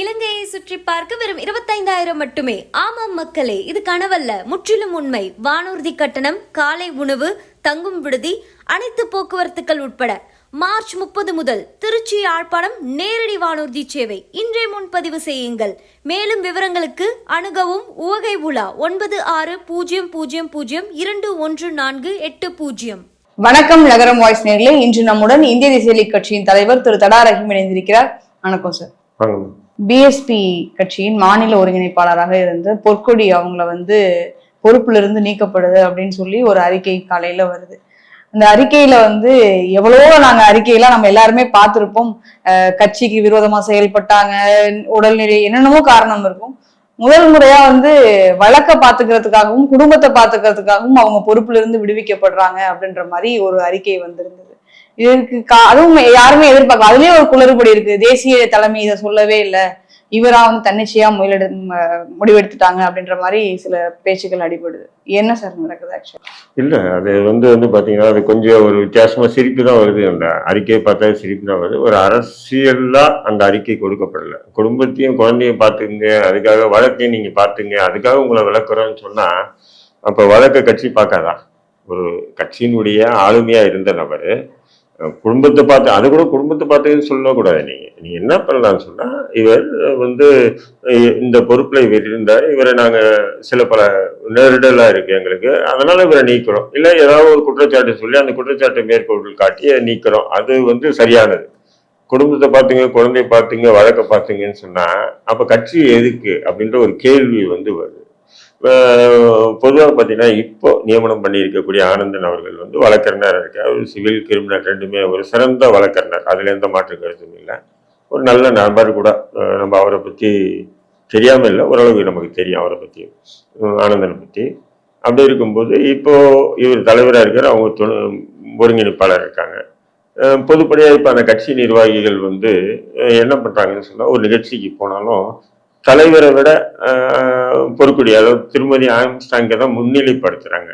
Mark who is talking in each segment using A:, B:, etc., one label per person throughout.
A: இலங்கையை சுற்றி பார்க்க வெறும் இருபத்தைந்தாயிரம் மட்டுமே. ஆமாம் மக்களே இது கனவல்ல. முற்றிலும் உண்மை. வானூர்தி கட்டணம் காலை உணவு தங்கும் விடுதி அனைத்து போக்குவரத்துகள் உட்பட. மார்ச் முப்பது முதல் திருச்சி யாழ்ப்பாணம் நேரடி வானூர்தி சேவை. இன்றே முன்பதிவு செய்யுங்கள். மேலும் விவரங்களுக்கு அணுகவும் உவகை உலா ஒன்பது ஆறு பூஜ்ஜியம் பூஜ்ஜியம் பூஜ்ஜியம் இரண்டு ஒன்று நான்கு எட்டு பூஜ்ஜியம்.
B: வணக்கம் நகரம் வாய்ஸ் நேர்களே. இன்று நம்முடன் இந்திய தேசிய கட்சியின் தலைவர் திரு தடா ரஹீம் இணைந்திருக்கிறார். வணக்கம் சார்
C: வாங்க
B: பிஎஸ்பி கட்சியின் மாநில ஒருங்கிணைப்பாளராக இருந்து பொற்கொடி அவங்கள வந்து பொறுப்புல இருந்து நீக்கப்படுது அப்படின்னு சொல்லி ஒரு அறிக்கை காலையில வருது. அந்த அறிக்கையில வந்து எவ்வளவோ நாங்க அறிக்கையெல்லாம் நம்ம எல்லாருமே பார்த்திருப்போம். கட்சிக்கு விரோதமா செயல்பட்டாங்க உடல்நிலை என்னென்னமோ காரணம் இருக்கும். முதல் முறையா வந்து வழக்க பாத்துக்கிறதுக்காகவும் குடும்பத்தை பாத்துக்கிறதுக்காகவும் அவங்க பொறுப்புல இருந்து விடுவிக்கப்படுறாங்க அப்படின்ற மாதிரி ஒரு அறிக்கை வந்திருந்தது. இதற்கு கா- அதுவும் யாருமே எதிர்பார்க்கல. அதுலயே ஒரு குளறுபடி இருக்கு தேசிய தலைமை இதை சொல்லவே இல்லை. இவரா வந்து தன்னிச்சையா முயலெடு ம- முடிவெடுத்துட்டாங்க அப்படின்ற மாதிரி சில பேச்சுக்கள் அடிபடுது. என்ன சார் நடக்குது ஆக்சுவலா
C: இல்ல அது வந்து வந்து பாத்தீங்கன்னா அது கொஞ்சம் ஒரு வித்தியாசமா சிரிப்பு தான் வருது. அந்த அறிக்கையை பார்த்தா சிரிப்பு தான் வருது. ஒரு அரசியலா அந்த அறிக்கை கொடுக்கப்படல. குடும்பத்தையும் குழந்தையும் பார்த்துங்க அதுக்காக வழக்கையும் நீங்க பார்த்துங்க. அதுக்காக உங்களை விளக்குறோம்னு சொன்னா அப்ப வழக்க கட்சி பார்க்காதா? ஒரு கட்சியினுடைய ஆளுமையா இருந்த நபர் குடும்பத்தை பார்த்து அது கூட குடும்பத்தை பார்த்துன்னு சொல்லக்கூடாது. நீங்க நீ என்ன பண்ணலாம்னு சொன்னா இவர் வந்து இந்த பொறுப்புல இவர் இருந்தார். இவரை நாங்க சில பல நெருடலா இருக்கு எங்களுக்கு. அதனால இவரை நீக்கிறோம். இல்ல ஏதாவது ஒரு குற்றச்சாட்டு சொல்லி அந்த குற்றச்சாட்டு மேற்கோள் காட்டி நீக்கிறோம். அது வந்து சரியானது. குடும்பத்தை பார்த்துங்க குழந்தைய பார்த்துங்க வழக்க பார்த்துங்கன்னு சொன்னா அப்ப கட்சி எதுக்கு அப்படின்ற ஒரு கேள்வி வந்து வருது. பொதுவாக பார்த்தீங்கன்னா இப்போ நியமனம் பண்ணியிருக்கக்கூடிய ஆனந்தன் அவர்கள் வந்து வழக்கறிஞர் இருக்கார். ஒரு சிவில் கிரிமினல் ரெண்டுமே ஒரு சிறந்த வழக்கறிஞர். அதுல எந்த மாற்று கருத்தும் இல்லை. ஒரு நல்ல நண்பர் கூட நம்ம அவரை பற்றி தெரியாமல் இல்லை ஓரளவுக்கு நமக்கு தெரியும் அவரை பற்றி ஆனந்தனை பற்றி அப்படி இருக்கும்போது இப்போ இவர் தலைவராக இருக்கிற அவங்க துணை ஒருங்கிணைப்பாளர் இருக்காங்க. பொதுப்படியாக இப்போ அந்த கட்சி நிர்வாகிகள் வந்து என்ன பண்ணுறாங்கன்னு சொன்னால் ஒரு நிகழ்ச்சிக்கு போனாலும் தலைவரை விட அஹ், பொறுக்குடி அதாவது திருமதி ஆம்ஸ்டாங்கை தான் முன்னிலைப்படுத்துறாங்க.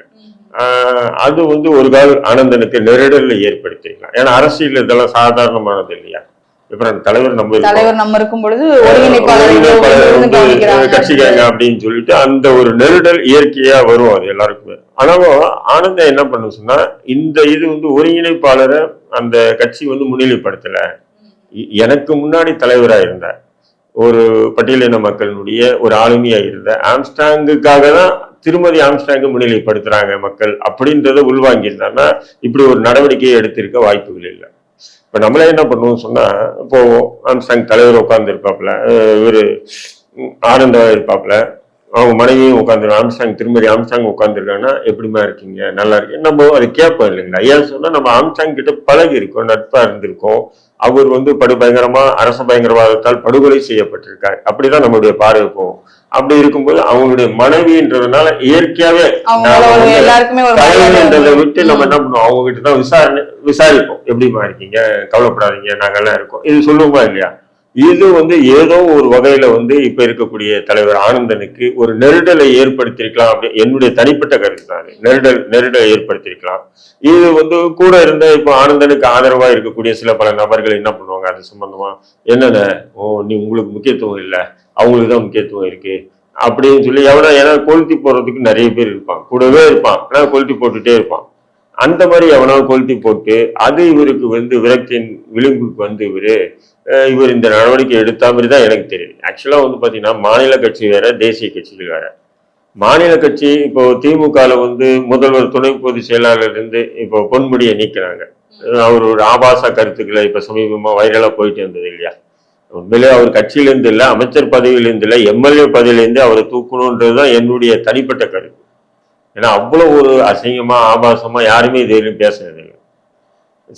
C: ஆஹ் அது வந்து ஒரு கால ஆனந்தனுக்கு நெருடலை ஏற்படுத்திக்கலாம். ஏன்னா அரசியல் இதெல்லாம் சாதாரணமானது இல்லையா? இப்ப தலைவர் நம்ம.
B: தலைவர் நம்ம இருக்கும் பொழுது.
C: கட்சிக்காரங்க அப்படின்னு சொல்லிட்டு அந்த ஒரு நெருடல் இயற்கையா வரும் அது எல்லாருக்குமே. ஆனாலும் ஆனந்தம் என்ன பண்ண சொன்னா இந்த இது வந்து ஒருங்கிணைப்பாளரை அந்த கட்சி வந்து முன்னிலைப்படுத்தல. எனக்கு முன்னாடி தலைவரா இருந்த ஒரு பட்டியலின மக்களினுடைய ஒரு ஆளுமையா இருந்த ஆம்ஸ்டாங்குக்காக தான் திருமதி ஆம்ஸ்டாங்கை முன்னிலைப்படுத்துறாங்க மக்கள் அப்படின்றத உள்வாங்கியிருந்தாங்கன்னா இப்படி ஒரு நடவடிக்கையை எடுத்திருக்க வாய்ப்புகள் இல்லை. இப்ப நம்மளே என்ன பண்ணுவோம் சொன்னா இப்போ ஆம்ஸ்டாங் தலைவர் உட்கார்ந்து இருப்பாப்ல இவரு ம், இருப்பாப்ல அவங்க மனைவியும் உட்காந்து ஆம்ஸ்டாங் திருமதி ஆம்ஸ்டாங் உட்காந்துருக்காங்கன்னா எப்படிமா இருக்கீங்க? நல்லா இருக்கீங்க. நம்ம அதை கேட்போம் இல்லைங்களா? ஏன் சொன்னா நம்ம ஆம்ஸ்டாங் கிட்ட பழகி இருக்கோம் நட்பா இருந்திருக்கோம். அவர் வந்து படு பயங்கரமா அரச பயங்கரவாதத்தால் படுகொலை செய்யப்பட்டிருக்கார். அப்படிதான் நம்மளுடைய பார்வை போகும் அப்படி இருக்கும்போது அவங்களுடைய மனைவின்றதுனால இயற்கையாவே விட்டு நம்ம என்ன பண்ணுவோம்? அவங்க கிட்ட தான் விசாரணை விசாரிப்போம். எப்படிமா இருக்கீங்க? கவலைப்படாதீங்க நாங்கெல்லாம் இருக்கோம். இது சொல்லுவோமா இல்லையா? இது வந்து ஏதோ ஒரு வகையில வந்து இப்ப இருக்கக்கூடிய தலைவர் ஆனந்தனுக்கு ஒரு நெருடலை ஏற்படுத்தியிருக்கலாம் அப்படி என்னுடைய தனிப்பட்ட கருத்து தான். நெருடல் நெருடலை ஏற்படுத்தியிருக்கலாம். இது வந்து கூட இருந்த இப்போ ஆனந்தனுக்கு ஆதரவா இருக்கக்கூடிய சில பல நபர்கள் என்ன பண்ணுவாங்க? அது சம்பந்தமா என்னென்ன? ஓ நீ உங்களுக்கு முக்கியத்துவம் இல்லை. அவங்களுக்கு தான் முக்கியத்துவம் இருக்கு. அப்படின்னு சொல்லி எவனா ஏன்னா கொளுத்தி போடுறதுக்கு நிறைய பேர் இருப்பான் கூடவே இருப்பான். ஆனா கொளுத்தி போட்டுட்டே இருப்பான். அந்த மாதிரி எவனாவது கொளுத்தி போட்டு அது இவருக்கு வந்து விரக்தியின் விளிம்புக்கு வந்து இவரு இவர் இந்த நடவடிக்கை எடுத்த மாதிரி தான் எனக்கு தெரியுது. ஆக்சுவலா வந்து பாத்தீங்கன்னா மாநில கட்சி வேற தேசிய கட்சிகள் வேற. மாநில கட்சி இப்போ திமுகல வந்து முதல்வர் துணை பொதுச் செயலாளர் இருந்து இப்போ பொன்முடியை நீக்கிறாங்க அவரோட ஆபாச கருத்துக்களை இப்ப சமீபமா வைரலா போயிட்டு இருந்தது இல்லையா? உண்மையிலே அவர் கட்சியிலிருந்து இல்லை அமைச்சர் பதவியிலிருந்து இல்லை எம்எல்ஏ பதவியிலிருந்து அவரை தூக்கணுன்றதுதான் என்னுடைய தனிப்பட்ட கருத்து. ஏன்னா அவ்வளோ ஒரு அசிங்கமாக ஆபாசமாக யாருமே இது வரையும் பேசுனது இல்லை.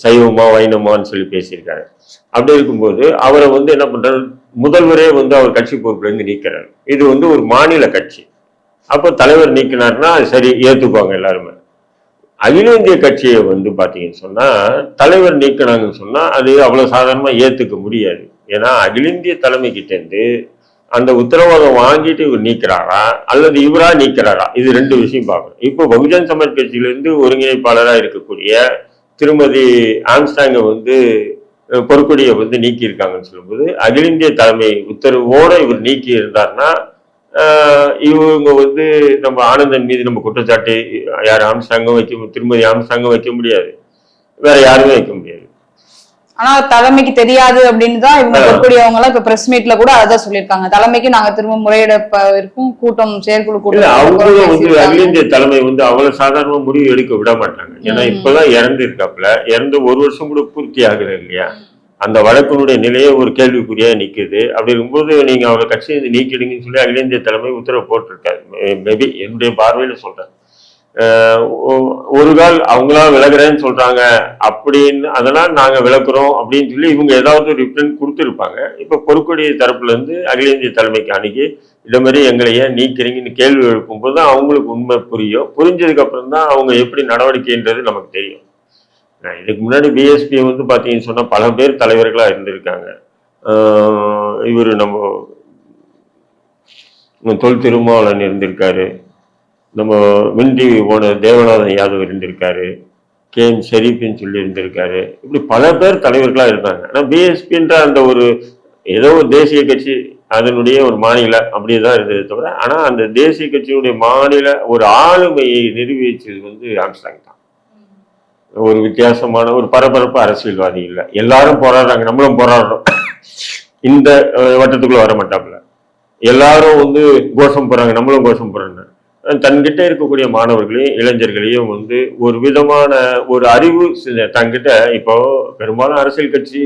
C: சைவமா வைணமான்னு சொல்லி பேசியிருக்காரு. அப்படி இருக்கும்போது அவரை வந்து என்ன பண்ணுறாரு முதல்வரே வந்து அவர் கட்சி பொறுப்புலேருந்து நீக்கிறார். நீக்கிறாரு இது வந்து ஒரு மாநில கட்சி. அப்போ தலைவர் நீக்கினார்னா சரி ஏற்றுப்பாங்க எல்லாருமே. அகில இந்திய கட்சியை வந்து பார்த்தீங்கன்னு சொன்னால் தலைவர் நீக்கினாங்கன்னு சொன்னால் அது அவ்வளோ சாதாரணமாக ஏற்றுக்க முடியாது. ஏன்னா அகில இந்திய தலைமை கிட்டேருந்து அந்த உத்தரவாதம் வாங்கிட்டு இவர் நீக்கிறாரா? அல்லது இவரா நீக்கிறாரா? இது ரெண்டு விஷயம் பார்க்கணும். இப்போ பகுஜன் சமாஜ் கட்சியிலிருந்து ஒருங்கிணைப்பாளராக இருக்கக்கூடிய திருமதி ஆம்ஸ்டாங்கை வந்து அஹ், வந்து நீக்கி இருக்காங்கன்னு சொல்லும்போது அகில இந்திய தலைமை உத்தரவோட இவர் நீக்கி இருந்தார்னா இவங்க வந்து நம்ம ஆனந்தன் மீது நம்ம குற்றச்சாட்டு யார் ஆம்சாங்கம் வைக்க திருமதி ஆம்சாங்கம் வைக்க முடியாது. வேற யாருமே வைக்க முடியாது.
B: ஆனா தலைமைக்கு தெரியாது அப்படின்னு தான் இவங்க அவங்க எல்லாம் இப்ப பிரஸ் மீட்ல கூட அதான் சொல்லியிருக்காங்க. தலைமைக்கு நாங்க திரும்ப முறையிட இருக்கும் கூட்டம் செயற்குழு கூட்டம்
C: அவங்களும் வந்து. அகில இந்திய தலைமை வந்து அவ்வளவு சாதாரணமா முடிவு எடுக்க விட மாட்டாங்க. ஏன்னா. இப்பதான் இறந்து இருக்காப்புல இறந்து ஒரு வருஷம் கூட பூர்த்தி ஆகுது இல்லையா? அந்த வழக்கினுடைய நிலையே ஒரு கேள்விக்குறியா நிக்குது. அப்படி இருக்கும்போது நீங்க அவரை கட்சியை நீக்கிடுங்கன்னு சொல்லி அகில இந்திய தலைமை உத்தரவு போட்டிருக்காரு. மேபி என்னுடைய பார்வையில சொல்றேன். ஒரு கால் அவங்களா விலகுறேன்னு சொல்றாங்க அப்படின்னு அதெல்லாம் நாங்க விளக்குறோம் அப்படின்னு சொல்லி இவங்க ஏதாவது ரிப்ளைன் கொடுத்துருப்பாங்க. இப்ப பொறுக்குடி தரப்புல இருந்து அகில இந்திய தலைமைக்கு அணுகி இந்த மாதிரி எங்களை ஏன் நீக்கிறீங்கன்னு கேள்வி எழுப்பும்போது தான் அவங்களுக்கு உண்மை புரியும். புரிஞ்சதுக்கு அப்புறம் தான் அவங்க எப்படி நடவடிக்கைன்றது நமக்கு தெரியும். நான் இதுக்கு முன்னாடி பிஎஸ்பி வந்து பார்த்தீங்கன்னு சொன்னா பல பேர் தலைவர்களா இருந்திருக்காங்க. இவர் நம்ம தொல் திருமாவளன் இருந்திருக்காரு. நம்ம வின் டிவி தேவநாதன் யாதவ் இருந்திருக்காரு கே எம் ஷெரீஃப்னு சொல்லி இருந்திருக்காரு. இப்படி பல பேர் தலைவர்களாக இருந்தாங்க. ஆனால் பிஎஸ்பின்ற அந்த ஒரு ஏதோ ஒரு தேசிய கட்சி அதனுடைய ஒரு மாநில அப்படியே தான் இருந்தது தவிர ஆனால் அந்த தேசிய கட்சியினுடைய மாநில ஒரு ஆளுமையை நிரூபிச்சது வந்து ஆம்ஸ்டாங் தான். ஒரு வித்தியாசமான ஒரு பரபரப்பு அரசியல்வாதி இல்லை. எல்லாரும் போராடுறாங்க நம்மளும் போராடுறோம். இந்த வட்டத்துக்குள்ளே வர மாட்டாப்புல. எல்லாரும் வந்து கோஷம் போடுறாங்க நம்மளும் கோஷம் போறோம்னு தன்கிட்ட இருக்கக்கூடிய மாணவர்களையும் இளைஞர்களையும் வந்து ஒரு விதமான ஒரு அறிவு தங்கிட்ட இப்போ பெரும்பாலும் அரசியல் கட்சி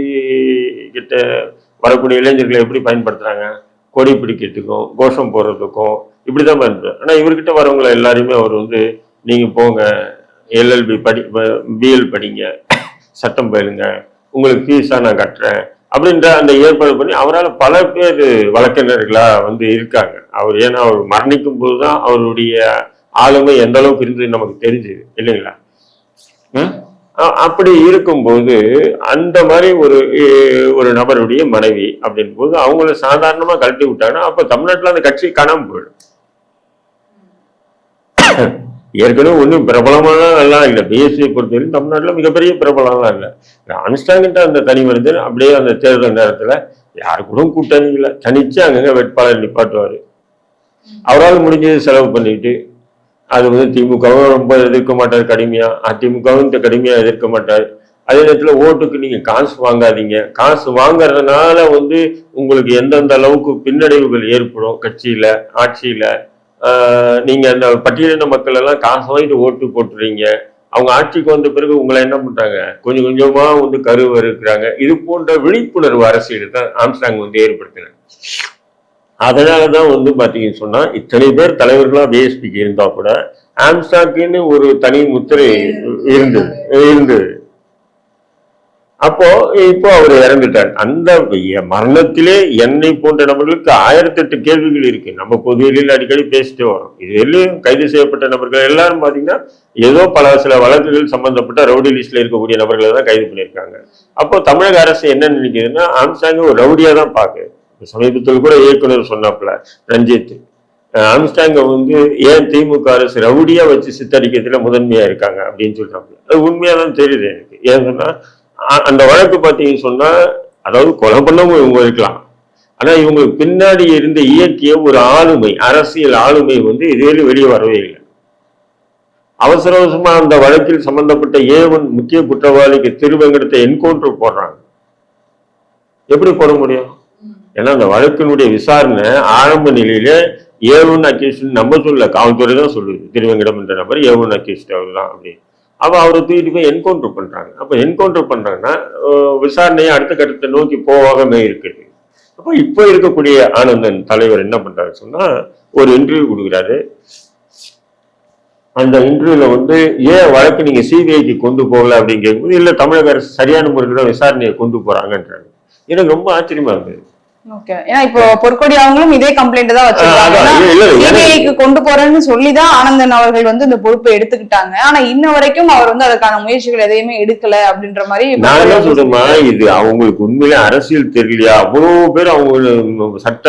C: கிட்ட வரக்கூடிய இளைஞர்களை எப்படி பயன்படுத்துறாங்க? கொடி பிடிக்கிறதுக்கும் கோஷம் போடுறதுக்கும் இப்படிதான் பயன்படுத்தும் ஆனால் இவர்கிட்ட வரவங்களை எல்லாருமே அவர் வந்து நீங்கள் போங்க எல்எல்பி படி பிஎல் படிங்க சட்டம் பயிலுங்க உங்களுக்கு ஃபீஸாக நான் கட்டுறேன் அப்படின்ற அந்த ஏற்பாடு பண்ணி அவரால் பல பேர் வழக்கறிஞர்களா வந்து இருக்காங்க. அவர் ஏன்னா அவர் மரணிக்கும் போதுதான் அவருடைய ஆளுமை எந்த அளவுக்கு இருந்தது நமக்கு தெரிஞ்சுது இல்லைங்களா? அப்படி இருக்கும்போது அந்த மாதிரி ஒரு ஒரு நபருடைய மனைவி அப்படின் போது அவங்கள சாதாரணமா கழட்டி விட்டாங்கன்னா அப்ப தமிழ்நாட்டுல அந்த கட்சி காணாம போயிடும். ஏற்கனவே ஒன்றும் பிரபலமானலாம் எல்லாம் இல்லை. பிஎஸ்சியை பொறுத்தவரைக்கும் தமிழ்நாட்டில் மிகப்பெரிய பிரபலம்லாம் இல்லை. அனுஷ்டாங்கிட்ட அந்த தனி மனிதன் அப்படியே அந்த தேர்தல் நேரத்தில் யாரு கூட கூட்டணி இல்லை. தனிச்சு அங்கங்கே வேட்பாளர் நிப்பாட்டுவார். அவரால் முடிஞ்சது செலவு பண்ணிட்டு அது வந்து திமுகவும் ரொம்ப எதிர்க்க மாட்டார் கடுமையாக அதிமுகவும் இந்த கடுமையாக எதிர்க்க மாட்டார். அதே நேரத்தில் ஓட்டுக்கு நீங்கள் காசு வாங்காதீங்க. காசு வாங்குறதுனால வந்து உங்களுக்கு எந்தெந்த அளவுக்கு பின்னடைவுகள் ஏற்படும் கட்சியில் ஆட்சியில் நீங்கள் நீங்க அந்த பட்டியலின மக்கள் எல்லாம் காசு வாங்கிட்டு ஓட்டு போட்டுறீங்க. அவங்க ஆட்சிக்கு வந்த பிறகு உங்களை என்ன பண்றாங்க? கொஞ்சம் கொஞ்சமா வந்து கருவு இருக்கிறாங்க. இது போன்ற விழிப்புணர்வு அரசியல் தான் ஆம்ஸ்டாங் வந்து ஏற்படுத்தினாங்க அதனாலதான் வந்து பாத்தீங்கன்னு சொன்னா இத்தனை பேர் தலைவர்களா பிஎஸ்பிக்கு இருந்தா கூட ஆம்ஸ்டாக்குன்னு ஒரு தனி முத்திரை இருந்தது இருந்தது. அப்போ இப்போ அவர் இறந்துட்டார். அந்த மரணத்திலே என்னை போன்ற நபர்களுக்கு ஆயிரத்தி எட்டு கேள்விகள் இருக்கு. நம்ம பொதுவெளியில் அடிக்கடி பேசிட்டு வரோம். இது வெளியும் கைது செய்யப்பட்ட நபர்கள் எல்லாரும் பாத்தீங்கன்னா ஏதோ பல சில வழக்குகள் சம்பந்தப்பட்ட ரவுடி லிஸ்ட்ல இருக்கக்கூடிய நபர்களை தான் கைது பண்ணியிருக்காங்க. அப்போ தமிழக அரசு என்ன நினைக்குதுன்னா ஆம்ஸ்டாங்க ஒரு ரவுடியா தான் பாக்கு. சமீபத்தில் கூட இயக்குனர் சொன்னாப்புல ரஞ்சித். ஆம்ஸ்டாங்க வந்து ஏன் திமுக அரசு ரவுடியா வச்சு சித்தரிக்கிறதுல முதன்மையா இருக்காங்க அப்படின்னு சொல்றாங்க அது உண்மையா தான் தெரியுது எனக்கு. ஏன் சொன்னா அந்த வழக்கு பார்த்தீங்கன்னு சொன்னா அதாவது கொலை பண்ணவும் இவங்க இருக்கலாம். ஆனா இவங்களுக்கு பின்னாடி இருந்த இயக்கிய ஒரு ஆளுமை அரசியல் ஆளுமை வந்து இதுவரை வெளியே வரவே இல்லை. அவசர அவசரமா அந்த வழக்கில் சம்பந்தப்பட்ட ஏவன் முக்கிய குற்றவாளிக்கு திருவங்கடத்தை என்கவுண்டர் போடுறாங்க. எப்படி போட முடியும்? ஏன்னா அந்த வழக்கினுடைய விசாரணை ஆரம்ப நிலையில ஏவன் அக்யூஸ்ட் நம்ம சொல்ல காவல்துறை தான் சொல்லுது. திருவங்கடம் என்ற நபர் ஏவன் அக்யூஸ்ட் அவர் தான் அப்படின்னு. அப்போ அவரை தூக்கிட்டு போய் என்கவுண்டர் பண்ணுறாங்க அப்போ என்கவுண்டர் பண்ணுறாங்கன்னா விசாரணையை அடுத்த கட்டத்தை நோக்கி போகாம இருக்குது. அப்போ இப்போ இருக்கக்கூடிய ஆனந்தன் தலைவர் என்ன பண்ணுறாரு சொன்னால் ஒரு இன்டர்வியூ கொடுக்குறாரு. அந்த இன்டர்வியூவில் வந்து ஏன் வழக்கு நீங்கள் சிபிஐக்கு கொண்டு போகல? அப்படின்னு கேட்கும்போது இல்லை தமிழக அரசு சரியான முறையில் தான் விசாரணையை கொண்டு போகிறாங்கன்றாங்க எனக்கு ரொம்ப ஆச்சரியமா இருந்தது.
B: ஏன்னா இப்போ பொற்கொடி அவங்களும் இதே கம்ப்ளைண்ட் தான் வச்சிருக்காங்க. கொண்டு போறேன்னு சொல்லிதான் ஆனந்தன் அவர்கள் வந்து இந்த பொறுப்பை எடுத்துக்கிட்டாங்க. ஆனா இன்ன வரைக்கும் அவர் வந்து அதற்கான முயற்சிகள் எதையுமே எடுக்கல அப்படின்ற மாதிரி
C: நான் என்ன சொல்றேமா இது அவங்களுக்கு உண்மையிலே அரசியல் தெரியலையா? அவ்வளவு பேர் அவங்க சட்ட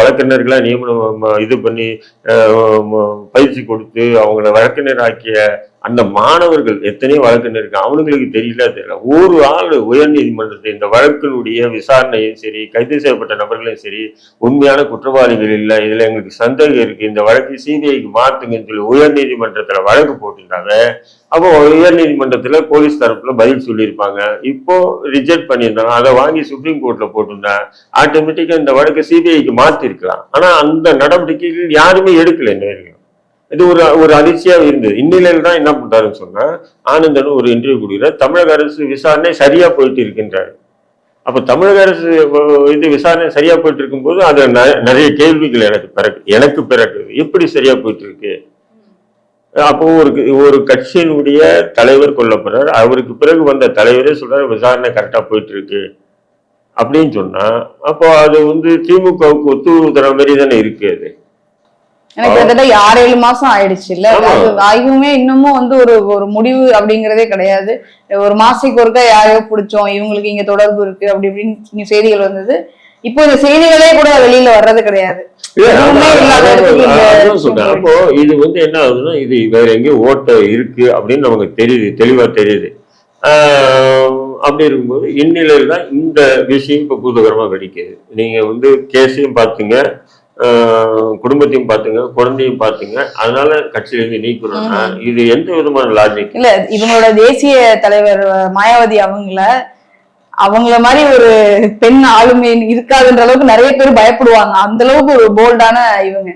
C: வழக்கறிஞர்களா நியமனம் இது பண்ணி பயிற்சி கொடுத்து அவங்கள வழக்கறிஞர் ஆக்கிய அந்த மாணவர்கள் எத்தனையோ வழக்குன்னு இருக்கு. அவனுங்களுக்கு தெரியல தெரியல. ஒரு ஆள் உயர்நீதிமன்றத்தை இந்த வழக்கினுடைய விசாரணையும் சரி கைது செய்யப்பட்ட நபர்களையும் சரி உண்மையான குற்றவாளிகள் இல்லை இதுல எங்களுக்கு சந்தேகம் இருக்கு. இந்த வழக்கு சிபிஐக்கு மாத்துங்கன்னு சொல்லி உயர்நீதிமன்றத்துல வழக்கு போட்டிருந்தாங்க அப்போ உயர்நீதிமன்றத்துல போலீஸ் தரப்புல பதில் சொல்லியிருப்பாங்க. இப்போ ரிஜெக்ட் பண்ணியிருந்தாங்க. அதை வாங்கி சுப்ரீம் கோர்ட்ல போட்டிருந்தேன் ஆட்டோமேட்டிக்கா இந்த வழக்கை சிபிஐக்கு மாத்திருக்கலாம். ஆனா அந்த நடவடிக்கைகள் யாருமே எடுக்கல இன்ன வரைக்கும். இது ஒரு ஒரு அதிர்ச்சியாக இருந்தது. இந்நிலையில் தான் என்ன பண்ணுறாருன்னு சொன்னால் ஆனந்தன் ஒரு இன்டர்வியூ கொடுக்குறார். தமிழக அரசு விசாரணை சரியாக போயிட்டு இருக்கின்றார். அப்போ தமிழக அரசு இது விசாரணை சரியாக போயிட்டு இருக்கும்போது அதில் ந- நிறைய கேள்விகள் எனக்கு பிறகு எனக்கு பிறகு எப்படி சரியாக போயிட்டு இருக்கு? அப்போ ஒரு ஒரு கட்சியினுடைய தலைவர் கொல்லப்படுறார். அவருக்கு பிறகு வந்த தலைவரே சொல்றாரு விசாரணை கரெக்டாக போயிட்டு இருக்கு. அப்படின்னு சொன்னா அப்போ அது வந்து திமுகவுக்கு ஒத்து தர மாதிரி தானே இருக்கு அது.
B: எனக்கு கிட்டத்தட்ட ஆறு ஏழு மாசம் ஆயிடுச்சு இல்ல? ஆகியுமே இன்னமும் வந்து ஒரு ஒரு முடிவு அப்படிங்கறதே கிடையாது. ஒரு மாசத்துக்கு ஒருக்கா யாரையோ பிடிச்சோம் இவங்களுக்கு இங்க தொடர்பு இருக்கு அப்படி இப்படின்னு செய்திகள் வந்தது. இப்போ இந்த செய்திகளே கூட வெளியில வர்றது கிடையாது.
C: அப்போ இது வந்து என்ன ஆகுதுன்னா இது வேற எங்கேயோ ஓட்ட இருக்கு அப்படின்னு நமக்கு தெரியுது தெளிவா தெரியுது. ஆஹ் அப்படி இருக்கும்போது இந்நிலையில் தான் இந்த விஷயம் இப்போ பூதகரமா வெடிக்குது. நீங்க வந்து கேஸையும் பார்த்தீங்க. குடும்பத்தையும் பார்த்தீங்க குழந்தையும் பார்த்தீங்க. அதனால கட்சியிலேருந்து நீக்கணும்னா இது எந்த விதமான லாஜிக்
B: இல்ல இவங்களோட தேசிய தலைவர் மாயாவதி அவங்கள அவங்கள மாதிரி ஒரு பெண் ஆளுமை இருக்காதுன்ற அளவுக்கு நிறைய பேர் பயப்படுவாங்க. அந்த அளவுக்கு ஒரு போல்டான இவங்க.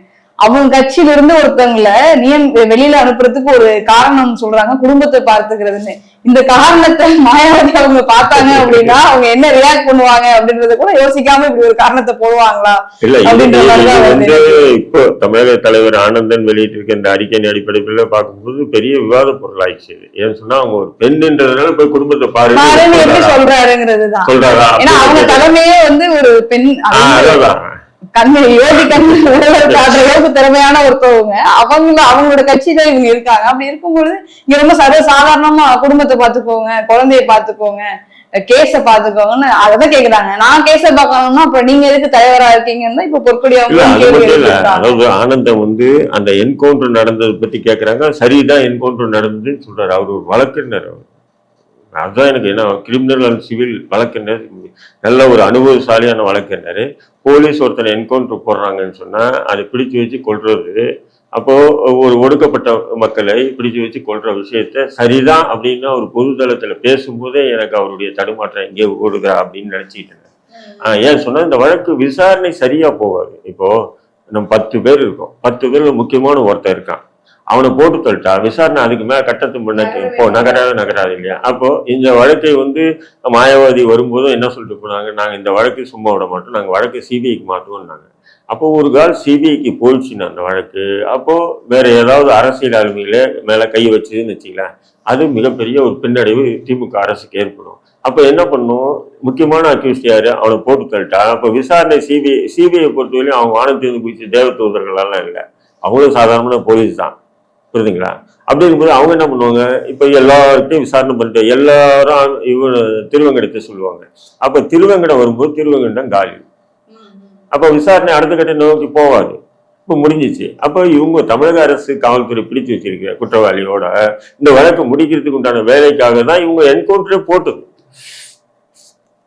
B: அவங்க கட்சியில இருந்து ஒருத்தவங்கள நியம் வெளியில அனுப்புறதுக்கு ஒரு காரணம் சொல்றாங்க குடும்பத்தை பார்த்துக்கிறதுன்னு. இந்த காரணத்தை மாயாவதி அவங்க பார்த்தாங்க அப்படின்னா அவங்க என்ன ரியாக்ட் பண்ணுவாங்க அப்படின்றத கூட யோசிக்காம இப்படி ஒரு காரணத்தை போடுவாங்களா? தான்
C: வந்து இப்போ தமிழக தலைவர் ஆனந்தன் வெளியிட்டிருக்க இந்த அறிக்கையின் அடிப்படையில் பார்க்கும்போது பெரிய விவாத பொருளாயிடுச்சு. இது ஏன்னு சொன்னா அவங்க ஒரு பெண்ன்றதுனால போய் குடும்பத்தை பாருங்க
B: சொல்றாருங்கிறதுதான்.
C: சொல்றாரா?
B: ஏன்னா அவங்க தலைமையே வந்து ஒரு பெண்
C: அதான்.
B: கண்ணு யோகி கண்ணு அளவுக்கு திறமையான ஒருத்தவங்க அவங்க அவங்களோட கட்சியில இவங்க இருக்காங்க. அப்படி இருக்கும்பொழுது இங்க ரொம்ப சர்வ சாதாரணமா குடும்பத்தை பாத்துக்கோங்க குழந்தைய பாத்துக்கோங்க கேஸ பாத்துக்கோங்கன்னு அததான் கேக்குறாங்க. நான் கேஸ பாக்கணும்னா அப்ப நீங்க எதுக்கு தலைவரா இருக்கீங்கன்னா இப்ப பொற்கொடி
C: இல்ல
B: அவங்க
C: அது
B: கேள்வி
C: மட்டும் இல்ல.
B: எழுப்பியிருக்காங்க.
C: அதாவது ஆனந்தம் வந்து அந்த என்கவுண்டர் நடந்ததை பத்தி கேக்குறாங்க. சரிதான் என்கவுண்டர் நடந்ததுன்னு சொல்றாரு. அவர் ஒரு வழக்கறிஞர் அவர். அதுதான் எனக்கு என்ன கிரிமினல் அண்ட் சிவில் வழக்கறிஞர் நல்ல ஒரு அனுபவசாலியான வழக்கறிஞர். போலீஸ் ஒருத்தனை என்கவுண்டர் போடுறாங்கன்னு சொன்னால் அதை பிடிச்சு வச்சு கொள்வது அப்போது ஒரு ஒடுக்கப்பட்ட மக்களை பிடிச்சு வச்சு கொள்கிற விஷயத்த சரிதான் அப்படின்னு ஒரு பொதுதளத்தில் பேசும்போதே எனக்கு அவருடைய தடுமாற்றம் எங்கே ஓடுதா அப்படின்னு நினச்சிக்கிட்டேன் ஏன் சொன்னால் இந்த வழக்கு விசாரணை சரியாக போகாது. இப்போது நம்ம பத்து பேர் இருக்கோம். பத்து பேரில் முக்கியமான ஒருத்தன் இருக்கான். அவனை போட்டு தள்ளிட்டா விசாரணை அதுக்கு மேல கட்டத்து பண்ண இப்போ நகராது நகராது இல்லையா? அப்போ இந்த வழக்கை வந்து மாயாவதி வரும்போதும் என்ன சொல்லிட்டு போனாங்க? நாங்க இந்த வழக்கு சும்மா விட மாட்டோம். நாங்க வழக்கு சிபிஐக்கு மாற்றுவோம்னாங்க. அப்போ ஒரு கால் சிபிஐக்கு போயிடுச்சுன்னு அந்த வழக்கு. அப்போ வேற ஏதாவது அரசியல் ஆளுமையில மேல கை வச்சதுன்னு வச்சுக்கலாம் அது மிகப்பெரிய ஒரு பின்னடைவு திமுக அரசுக்கு ஏற்படும். அப்ப என்ன பண்ணும்? முக்கியமான அக்யூஸ்ட் யாரு? அவனை போட்டு தள்ளிட்டா அப்ப விசாரணை சிபிஐ சிபிஐ பொறுத்தவரையும் அவங்க வானத்திலிருந்து குதிச்சு தேவ தூதர்கள் எல்லாம் இல்லை. அவங்களும் சாதாரணமான போலீஸ் தான். புரியுதுங்களா? அப்படி இருக்கும்போது அவங்க என்ன பண்ணுவாங்க? இப்போ எல்லார்ட்டையும் விசாரணை பண்ணிட்டு எல்லாரும் இவன் திருவங்கடத்தை சொல்லுவாங்க. அப்போ திருவங்கடம் வரும்போது திருவங்கடம் காலி. அப்போ விசாரணை அடுத்த கட்ட நோக்கி போவாது இப்போ முடிஞ்சிச்சு. அப்போ இவங்க தமிழக அரசு காவல்துறை பிடிச்சு வச்சிருக்க குற்றவாளியோட இந்த வழக்கு முடிக்கிறதுக்கு உண்டான வேலைக்காக தான் இவங்க என்கவுண்டரே போட்டது.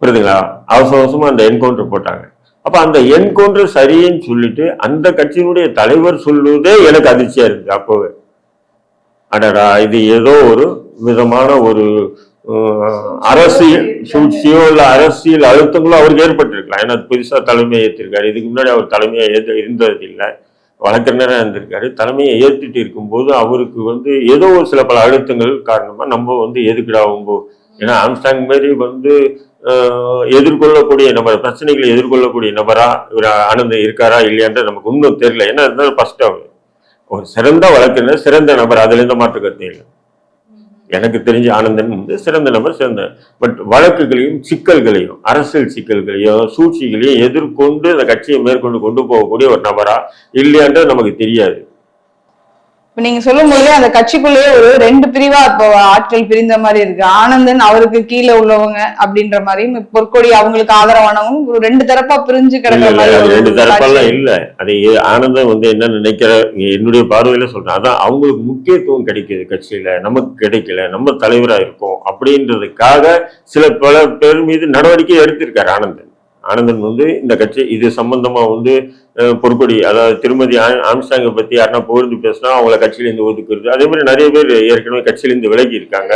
C: புரியுதுங்களா? அவசர அவசரமாக அந்த என்கவுண்டர் போட்டாங்க. அப்போ அந்த என்கவுண்டர் சரின்னு சொல்லிட்டு அந்த கட்சியினுடைய தலைவர் சொல்லுவதே எனக்கு அதிர்ச்சியாக இருக்குது அப்போவே. அடடா இது ஏதோ ஒரு விதமான ஒரு அரசியல் சூழ்ச்சியோ இல்ல அரசியல் அழுத்தங்களோ அவருக்கு ஏற்பட்டிருக்கலாம். ஏன்னா புதுசா தலைமையை ஏற்றிருக்காரு இதுக்கு முன்னாடி அவர் தலைமையை ஏற்று இருந்தது இல்லை வழக்கறிஞராக இருந்திருக்காரு. தலைமையை ஏற்றுட்டு இருக்கும்போது அவருக்கு வந்து ஏதோ ஒரு சில பல அழுத்தங்கள் காரணமா நம்ம வந்து எதுக்குடா அவங்க ஏன்னா ஆம்ஸ்டாங் மாரி வந்து எதிர்கொள்ளக்கூடிய நபர் பிரச்சனைகளை எதிர்கொள்ளக்கூடிய நபரா இவர் ஆனந்தம் இருக்காரா இல்லையான்றது நமக்கு இன்னும் தெரியல. ஏன்னா இருந்தாலும் ஃபர்ஸ்ட் அவர் ஒரு சிறந்த வழக்கறிஞர் சிறந்த நபர் அதுல எந்த மாற்று கருத்து இல்லை. எனக்கு தெரிஞ்ச ஆனந்தன் வந்து சிறந்த நபர் சிறந்த பட் வழக்குகளையும் சிக்கல்களையும் அரசியல் சிக்கல்களையும் சூழ்ச்சிகளையும் எதிர்கொண்டு அந்த கட்சியை மேற்கொண்டு கொண்டு போகக்கூடிய ஒரு நபரா இல்லையான்றது நமக்கு தெரியாது.
B: நீங்க சொல்லும் போதே அந்த கட்சிக்குள்ளேயே ஒரு ரெண்டு பிரிவா இப்போ ஆட்கள் பிரிந்த மாதிரி இருக்கு. ஆனந்தன் அவருக்கு கீழே உள்ளவங்க அப்படின்ற மாதிரியும் பொற்கொடி அவங்களுக்கு ஆதரவானவங்க ஒரு ரெண்டு தரப்பா பிரிஞ்சு கிடக்கிற
C: ரெண்டு. தரப்பெல்லாம் இல்ல. அது ஆனந்தம் வந்து என்ன நினைக்கிற என்னுடைய பார்வையில சொல்றேன். அதான் அவங்களுக்கு முக்கியத்துவம் கிடைக்குது கட்சியில. நமக்கு கிடைக்கல. நம்ம தலைவரா இருக்கோம் அப்படின்றதுக்காக சில பல பேர் மீது நடவடிக்கை எடுத்திருக்காரு ஆனந்தன். ஆனந்தன் வந்து இந்த கட்சி இது சம்பந்தமா வந்து பொறுப்படி அதாவது திருமதி ஆம்ஸ்டாங்கை பத்தி யாருன்னா புகழ்ந்து பேசினா அவங்கள கட்சியிலேருந்து ஒதுக்குறது. அதே மாதிரி நிறைய பேர் ஏற்கனவே கட்சியிலேருந்து விலகி இருக்காங்க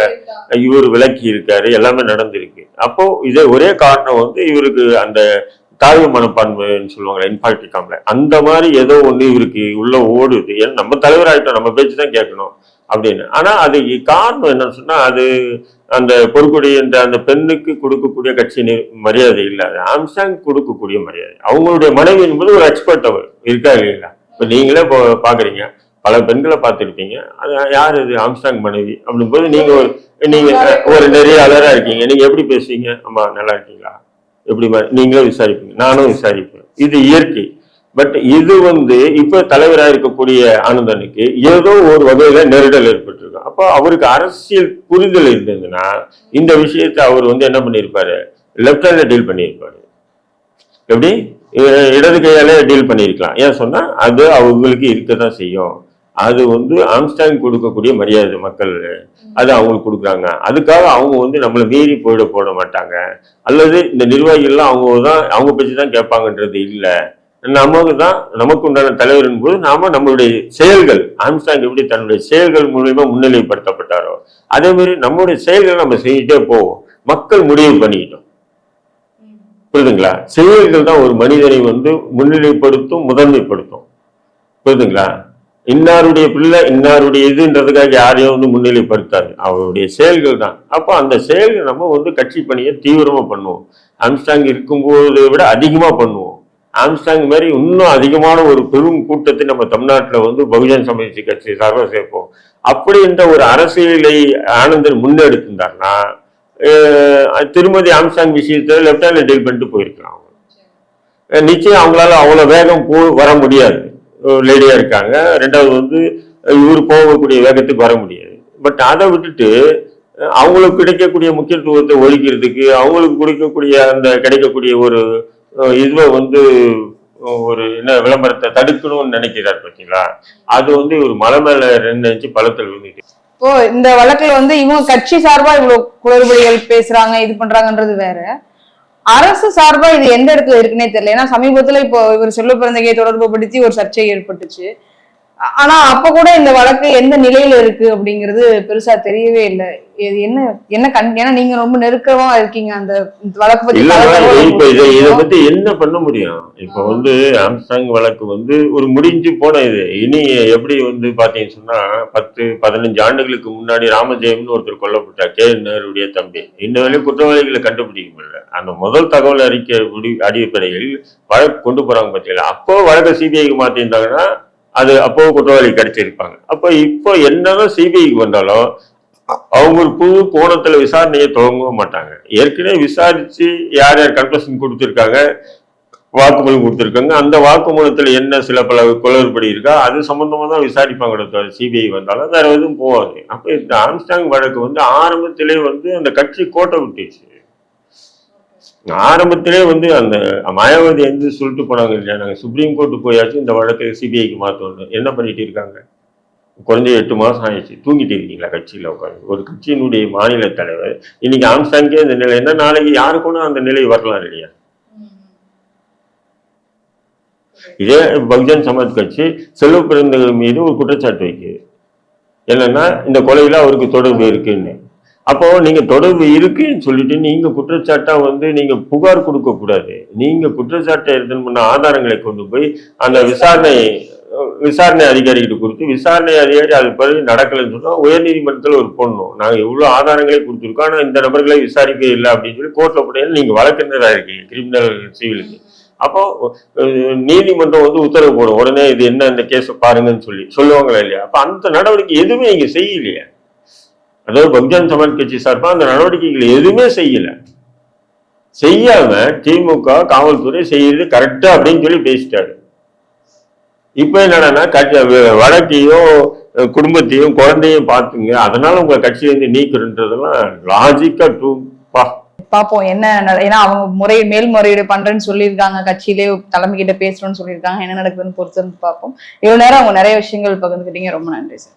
C: இவர் விலக்கி இருக்காரு எல்லாமே நடந்திருக்கு. அப்போ இதே ஒரே காரணம் வந்து இவருக்கு அந்த தாழ்வு மனப்பான்மைன்னு சொல்லுவாங்க இன்ஃபாக்டி காம்ல அந்த மாதிரி ஏதோ ஒண்ணு இவருக்கு உள்ள ஓடுது. ஏன்னா நம்ம தலைவராயிட்டோம் நம்ம பேச்சு தான் கேட்கணும். அப்படின்னு. ஆனால் அது காரணம் என்னன்னு சொன்னால் அது அந்த பொறுக்குடி இந்த அந்த பெண்ணுக்கு கொடுக்கக்கூடிய கட்சி மரியாதை இல்லை. அது ஆம்சாங் கொடுக்கக்கூடிய மரியாதை. அவங்களுடைய மனைவி என்பது ஒரு எக்ஸ்பர்ட் அவர். இருக்கா இல்லைங்களா இப்போ நீங்களே இப்போ பார்க்குறீங்க பல பெண்களை பார்த்துருப்பீங்க. அது யார் இது? ஆம்ஸ்டாங் மனைவி அப்படிங்கும்போது நீங்கள் ஒரு நீங்கள் ஒரு நெறியாளரா இருக்கீங்க. நீங்கள் எப்படி பேசுவீங்க? அம்மா நல்லா இருக்கீங்களா? எப்படி மா- நீங்களும் விசாரிப்பீங்க. நானும் விசாரிப்பேன். இது இயற்கை. பட் இது வந்து இப்ப தலைவராக இருக்கக்கூடிய ஆனந்தனுக்கு ஏதோ ஒரு வகையில நெருடல் ஏற்பட்டிருக்கும் அப்போ அவருக்கு அரசியல் புரிதல் இருந்ததுன்னா இந்த விஷயத்தை அவர் வந்து என்ன பண்ணியிருப்பாரு? லெப்ட் ஹேண்ட்ல டீல் பண்ணியிருப்பாரு. எப்படி? இடது கையாலே டீல் பண்ணியிருக்கலாம். ஏன் சொன்னா அது அவங்களுக்கு இருக்க தான் செய்யும். அது வந்து ஆம்ஸ்டாங் கொடுக்கக்கூடிய மரியாதை மக்கள் அது அவங்களுக்கு கொடுக்குறாங்க. அதுக்காக அவங்க வந்து நம்மளை மீறி போயிட போட மாட்டாங்க. அல்லது இந்த நிர்வாகிகள்லாம் அவங்க தான் அவங்க பேச்சு தான் கேட்பாங்கன்றது இல்லை. நமக்கு தான் நமக்கு உண்டான தலைவரின் போது நாம நம்மளுடைய செயல்கள் ஆம்ஸ்டாங் எப்படி தன்னுடைய செயல்கள் மூலயமா முன்னிலைப்படுத்தப்பட்டாரோ அதே மாதிரி நம்மளுடைய செயல்கள் நம்ம செஞ்சுட்டே போவோம். மக்கள் முடிவு பண்ணிக்கிட்டோம் புரியுதுங்களா? செயல்கள் தான் ஒரு மனிதனை வந்து முன்னிலைப்படுத்தும் முதன்மைப்படுத்தும். புரியுதுங்களா? இன்னாருடைய பிள்ளை இன்னாருடைய இதுன்றதுக்காக யாரையும் வந்து முன்னிலைப்படுத்தாரு. அவருடைய செயல்கள் தான். அப்போ அந்த செயல்கள் நம்ம வந்து கட்சி பணியை தீவிரமா பண்ணுவோம். ஆம்ஸ்டாங் இருக்கும்போதை விட அதிகமா பண்ணுவோம். ஆம்ஸ்டாங் மாதிரி இன்னும் அதிகமான ஒரு பெரும் கூட்டத்தை நம்ம தமிழ்நாட்டில் வந்து பகுஜன் சமாஜ் கட்சி சார்பாக சேர்ப்போம். அப்படி என்ற ஒரு அரசியலை ஆனந்தன் முன்னெடுத்திருந்தார்னா திருமதி ஆம்ஸ்டாங் விஷயத்துல லெப்ட் டீல் பண்ணிட்டு போயிருக்கலாம் அவங்க. நிச்சயம் அவங்களால அவ்வளோ வேகம் போ வர முடியாது. லேடியாக இருக்காங்க. ரெண்டாவது வந்து இவர் போகக்கூடிய வேகத்துக்கு வர முடியாது. பட் அதை விட்டுட்டு அவங்களுக்கு கிடைக்கக்கூடிய முக்கியத்துவத்தை ஒழிக்கிறதுக்கு அவங்களுக்கு கொடுக்கக்கூடிய அந்த கிடைக்கக்கூடிய ஒரு இதுல வந்து ஒரு என்ன விளம்பரத்தை தடுக்கணும்னு நினைக்கிறார் பார்த்தீங்களா அது வந்து ஒரு மலை மேல ரெண்டு இன்ச்சு பழத்தில் விழுந்துட்டு.
B: இப்போ இந்த வழக்குல வந்து இவங்க கட்சி சார்பா இவ்வளவு குளறுபடிகள் பேசுறாங்க இது பண்றாங்கன்றது வேற. அரசு சார்பா இது எந்த இடத்துல இருக்குன்னே தெரியல. ஏன்னா சமீபத்துல இப்போ இவர் சொல்ல பிறந்தகையை தொடர்பு படுத்தி ஒரு சர்ச்சை ஏற்பட்டுச்சு. ஆனா அப்ப கூட இந்த வழக்கு எந்த நிலையில இருக்கு அப்படிங்கிறது பெருசா தெரியவே இல்லை. இது என்ன என்ன கண் ஏன்னா நீங்க ரொம்ப நெருக்கமா இருக்கீங்க அந்த வழக்கு பத்தி.
C: இப்ப இதை இதை பத்தி என்ன பண்ண முடியும்? இப்ப வந்து ஆம்ஸ்டாங் வழக்கு வந்து ஒரு முடிஞ்சு போன இது. இனி எப்படி வந்து பாத்தீங்கன்னு சொன்னா பத்து பதினஞ்சு ஆண்டுகளுக்கு முன்னாடி ராமஜெயம்னு ஒருத்தர் கொல்லப்பட்டார். கே. நேருடைய தம்பி. இன்ன வரையும் குற்றவாளிகளை கண்டுபிடிக்க முடியல. அந்த முதல் தகவல் அறிக்கை முடி- அடிப்படையில் வழக்கு கொண்டு போறாங்க பாத்தீங்களா அப்போ வழக்கை சிபிஐக்கு மாத்திருந்தாங்கன்னா அது அப்போ குற்றவாளி கிடைச்சிருப்பாங்க. அப்போ இப்போ என்னதான் சிபிஐக்கு வந்தாலும் அவங்க ஒரு புது கோணத்துல விசாரணையை துவங்க மாட்டாங்க. ஏற்கனவே விசாரிச்சு யார் யார் கன்ஃபெஷன் கொடுத்துருக்காங்க வாக்குமூலம் கொடுத்துருக்காங்க அந்த வாக்குமூலத்துல என்ன சில பல குளறுபடி இருக்கா அது சம்பந்தமா தான் விசாரிப்பாங்க சிபிஐ வந்தாலும் வேற எதுவும் போகாது. அப்ப இந்த ஆம்ஸ்டாங் வழக்கு வந்து ஆரம்பத்திலே வந்து அந்த கட்சி கோட்டை விட்டுச்சு. ஆரம்பத்திலே வந்து அந்த மாயாவதி வந்து சொல்லிட்டு போனாங்க இல்லையா? நாங்கள் சுப்ரீம் கோர்ட்டு போயாச்சும் இந்த வழக்கை சிபிஐக்கு மாற்றணும் என்ன பண்ணிட்டு இருக்காங்க? குறைஞ்ச எட்டு மாதம் ஆயிடுச்சு. தூங்கிட்டு இருக்கீங்களா கட்சியில் உட்காந்து ஒரு கட்சியினுடைய மாநில தலைவர் இன்னைக்கு ஆம்ஸ்டாங்கே இந்த நிலை என்ன நாளைக்கு யாருக்கும் அந்த நிலை வரலாம் இல்லையா? இதே பகுஜன் சமாஜ் கட்சி செல்வ பிறந்தகள் மீது ஒரு குற்றச்சாட்டு வைக்குது. என்னன்னா இந்த கொலையில அவருக்கு தொடர்பு இருக்குன்னு. அப்போ நீங்க தொடர்பு இருக்குன்னு சொல்லிட்டு நீங்க குற்றச்சாட்டா வந்து நீங்க புகார் கொடுக்க கூடாது. நீங்க குற்றச்சாட்டை எடுத்துன்னு பண்ண ஆதாரங்களை கொண்டு போய் அந்த விசாரணை விசாரணை அதிகாரிகிட்ட கொடுத்து விசாரணை அதிகாரி அது பிறகு நடக்கலைன்னு சொன்னா உயர்நீதிமன்றத்தில் ஒரு பொண்ணும் நாங்க எவ்வளவு ஆதாரங்களை கொடுத்துருக்கோம். ஆனா இந்த நபர்களை விசாரிக்க இல்லை அப்படின்னு சொல்லி கோர்ட்ல போட்டீங்கன்னா நீங்க வழக்கறிஞராக இருக்கீங்க கிரிமினல் சிவிலுக்கு அப்போ நீதிமன்றம் வந்து உத்தரவு போடும். உடனே இது என்ன இந்த கேஸை பாருங்கன்னு சொல்லி. சொல்லுவாங்களா இல்லையா? அப்ப அந்த நடவடிக்கை எதுவுமே நீங்க செய்யலையே. அதாவது பகுஜன் சமாஜ் கட்சி சார்பா அந்த நடவடிக்கைகள் எதுவுமே செய்யல. செய்யாம திமுக காவல்துறை செய்யறது கரெக்டா அப்படின்னு சொல்லி பேசிட்டாரு. இப்ப என்னன்னா வழக்கையும் குடும்பத்தையும் குழந்தையும் பார்த்துங்க அதனால உங்க கட்சியிலிருந்து நீக்கிறன்றதெல்லாம் லாஜிக்கா டூ பா.
B: பார்ப்போம் என்ன ஏன்னா அவங்க முறை மேல்முறையீடு பண்றேன்னு சொல்லியிருக்காங்க கட்சியிலே தலைமை கிட்ட பேசுறோம்னு சொல்லியிருக்காங்க என்ன நடக்குதுன்னு பொறுத்து பார்ப்போம். இவ்வளவு நேரம் அவங்க நிறைய விஷயங்கள் பகிர்ந்துக்கிட்டீங்க ரொம்ப நன்றி சார்.